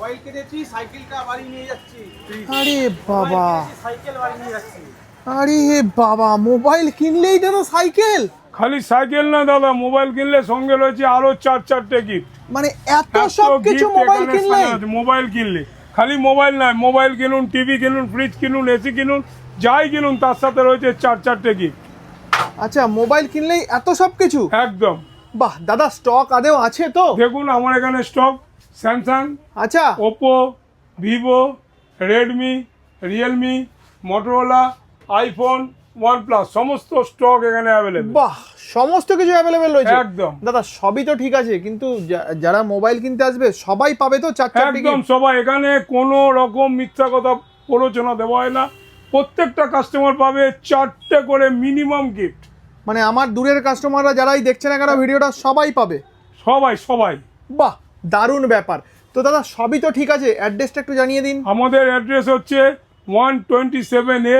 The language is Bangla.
মোবাইল কিনেছি সাইকেলটা বাড়ি নিয়ে যাচ্ছি। আরে বাবা। সাইকেল বাড়ি নিয়ে যাচ্ছি। আরে বাবা মোবাইল কিনলেই সাইকেল। খালি সাইকেল না দাদা মোবাইল কিনলে সঙ্গে রয়েছে আরও চার চারটে গিফট মানে এত সব কিছু মোবাইল কিনলেই মোবাইল কিনলে। খালি মোবাইল নয় মোবাইল কিনুন টিভি কিনুন ফ্রিজ কিনুন এসি কিনুন যাই কিনুন তার সাথে রয়েছে চার চারটে গিফট আচ্ছা মোবাইল কিনলেই এত সব কিছু? একদম। বাহ দাদা স্টক আদেও আছে তো? দেখুন আমার এখানে স্টক স্যামসাং আচ্ছা। Oppo Vivo Redmi Realme Motorola iPhone OnePlus সমস্ত স্টক এখানে অ্যাভেলেবেল বাহ সমস্ত কিছু অ্যাভেলেবেল রয়েছে। একদম। দাদা সবই তো ঠিক আছে কিন্তু যারা মোবাইল কিনতে আসবে সবাই পাবে তো চার একদম সবাই। এখানে কোনো রকম মিথ্যা কথা প্ররোচনা দেওয়া হয় না। প্রত্যেকটা কাস্টমার পাবে চারটে করে মিনিমাম গিফট মানে আমার দূরের কাস্টমাররা যারাই দেখছে না কেন ভিডিওটা সবাই পাবে। সবাই সবাই। বাহ দারুণ ব্যাপার। তো দাদা, সবই তো ঠিক আছে? অ্যাড্রেসটা একটু জানিয়ে দিন। আমাদের অ্যাড্রেস হচ্ছে ওয়ান টোয়েন্টি সেভেন এ